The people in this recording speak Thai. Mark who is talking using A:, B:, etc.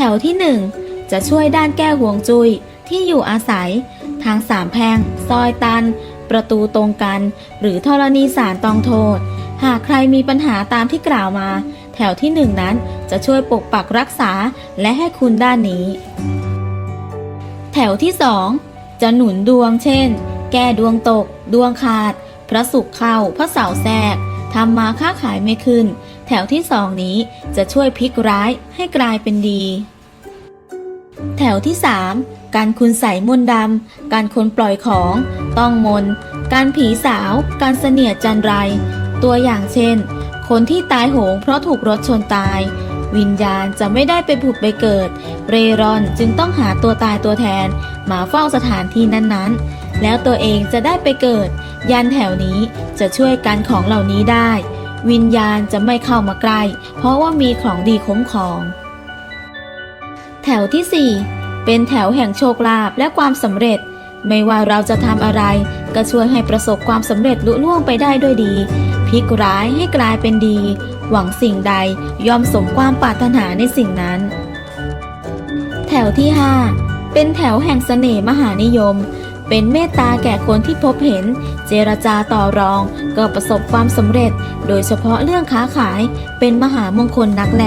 A: แถวที่ 1 จะช่วยด้านแก้ห่วงจุยที่อยู่อาศัย ทางสามแพงซอยตัน ประตูตรงกัน หรือธรณีสารตองโทษ หากใครมีปัญหาตามที่กล่าวมา แถวที่หนึ่งนั้นจะช่วยปกปักรักษาและให้คุณด้านนี้ แถวที่สองจะหนุนดวงเช่น แก้ดวงตก ดวงขาด พระศุกร์เข้า พระเสาแทรกทำมาค้าขายไม่ขึ้น แถวที่สองนี้จะช่วยพลิกร้ายให้กลายเป็นดี แถวที่ 3 การคุณใส่มนดำ การคนปล่อยของ ต้องมน การผีสาว การเสนียดจันไร ตัวอย่างเช่น คนที่ตายโหงเพราะถูกรถชนตาย วิญญาณจะไม่ได้ไปผุดไปเกิด เรรอนจึงต้องหาตัวตายตัวแทน มาเฝ้าสถานที่นั้นๆ แล้วตัวเองจะได้ไปเกิด ยันแถวนี้จะช่วยกันของเหล่านี้ได้ วิญญาณจะไม่เข้ามาใกล้ เพราะว่ามีของดีคุ้มครอง แถวที่ 4 เป็นแถวแห่งโชคลาภและความสำเร็จ ไม่ว่าเราจะทำอะไร ก็ช่วยให้ประสบความสำเร็จลุล่วงไปได้ด้วยดีพลิกร้ายให้กลายเป็นดี หวังสิ่งใดยอมสมความปรารถนาในสิ่งนั้น แถวที่ 5 เป็นแถวแห่งเสน่ห์มหานิยม เป็นเมตตาแก่คนที่พบเห็น เจรจาต่อรอง ก็ประสบความสำเร็จ โดยเฉพาะเรื่องค้าขายเป็นมหามงคลนักแล